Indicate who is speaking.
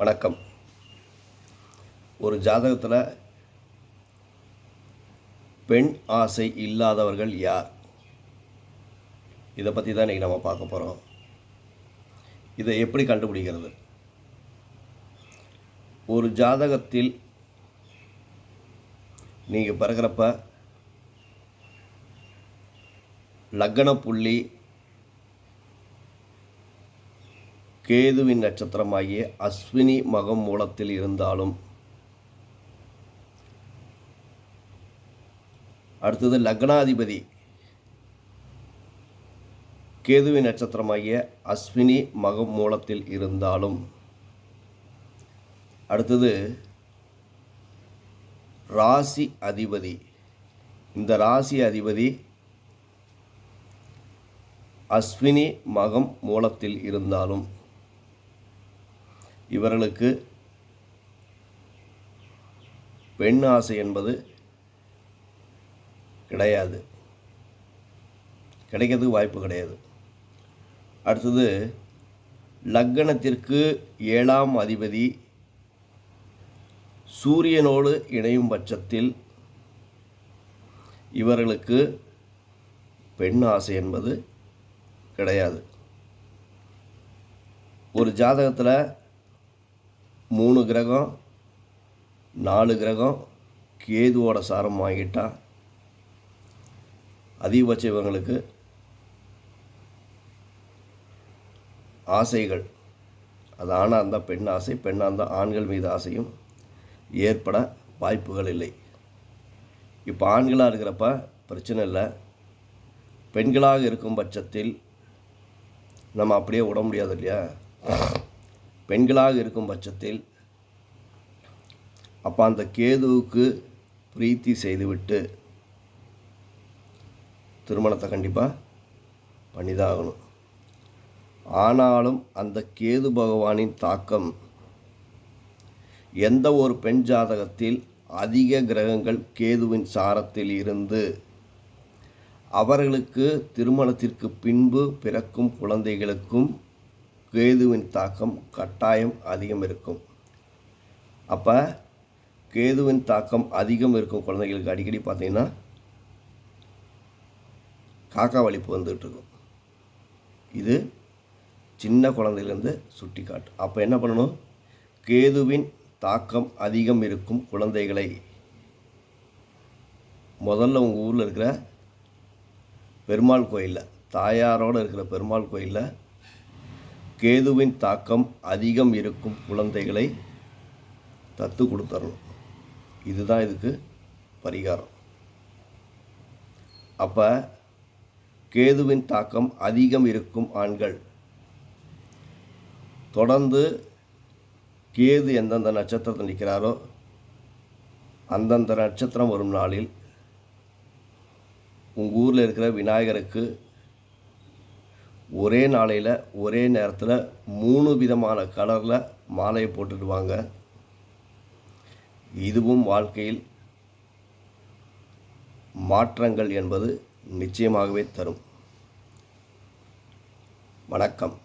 Speaker 1: வணக்கம். ஒரு ஜாதகத்தில் பெண் ஆசை இல்லாதவர்கள் யார்? இதை பற்றி தான் இன்றைக்கி நம்ம பார்க்க போகிறோம் இதை எப்படி கண்டுபிடிக்கிறது? ஒரு ஜாதகத்தில் நீங்கள் பிறக்கிறப்ப லக்ன புள்ளி கேதுவின் நட்சத்திரமாகிய அஸ்வினி மகம் மூலத்தில் இருந்தாலும். அடுத்தது லக்னாதிபதி. கேதுவின் நட்சத்திரமாகிய அஸ்வினி மகம் மூலத்தில் இருந்தாலும். அடுத்தது ராசி அதிபதி. இந்த ராசி அதிபதி அஸ்வினி மகம் மூலத்தில் இருந்தாலும். இவர்களுக்கு பெண் ஆசை என்பது கிடையாது. கிடைக்கிறதுக்கு வாய்ப்பு கிடையாது. அடுத்தது லக்கணத்திற்கு ஏழாம் அதிபதி சூரியனோடு இணையும் பட்சத்தில் இவர்களுக்கு பெண் ஆசை என்பது கிடையாது. ஒரு ஜாதகத்தில் மூணு கிரகம் நாலு கிரகம் கேதுவோட சாரம் வாங்கிட்டா அதிகபட்ச இவங்களுக்கு ஆசைகள். அது ஆணாக இருந்தால் பெண் ஆசை பெண்ணாக இருந்தால் ஆண்கள் மீது ஆசையும் ஏற்பட வாய்ப்புகள் இல்லை. இப்போ ஆண்களாக இருக்கிறப்ப பிரச்சனை இல்லை. பெண்களாக இருக்கும் பட்சத்தில் நம்ம அப்படியே விட முடியாது இல்லையா? பெண்களாக இருக்கும் பட்சத்தில் அப்போ அந்த கேதுவுக்கு பிரீத்தி செய்துவிட்டு திருமணத்தை கண்டிப்பாக பண்ணிதாகணும். ஆனாலும் அந்த கேது பகவானின் தாக்கம் எந்த ஒரு பெண் ஜாதகத்தில் அதிக கிரகங்கள் கேதுவின் சாரத்தில் இருந்து அவர்களுக்கு திருமணத்திற்கு பின்பு பிறக்கும் குழந்தைகளுக்கும் கேதுவின் தாக்கம் கட்டாயம் அதிகம் இருக்கும். அப்போ கேதுவின் தாக்கம் அதிகம் இருக்கும் குழந்தைகளுக்கு அடிக்கடி பார்த்தீங்கன்னா காக்கா வலிப்பு வந்துகிட்டு இருக்கும். இது சின்ன குழந்தையிலேருந்து சுட்டி காட்டு அப்போ என்ன பண்ணணும்? கேதுவின் தாக்கம் அதிகம் இருக்கும் குழந்தைகளை முதல்ல உங்கள் ஊரில் இருக்கிற பெருமாள் கோயிலில் தாயாரோடு இருக்கிற பெருமாள் கோயிலில் கேதுவின் தாக்கம் அதிகம் இருக்கும் குழந்தைகளை தத்து கொடுத்துடணும் இதுதான் இதுக்கு பரிகாரம். அப்போ கேதுவின் தாக்கம் அதிகம் இருக்கும் ஆண்கள். தொடர்ந்து கேது எந்தெந்த நட்சத்திரத்தில் நிற்கிறாரோ அந்தந்த நட்சத்திரம் வரும் நாளில் உங்கள் ஊரில் இருக்கிற விநாயகருக்கு ஒரே நாளையில் ஒரே நேரத்தில் மூணு விதமான கலரில் மாலையை போட்டுடுவாங்க. இதுவும் வாழ்க்கையில் மாற்றங்கள் என்பது நிச்சயமாகவே தரும். வணக்கம்.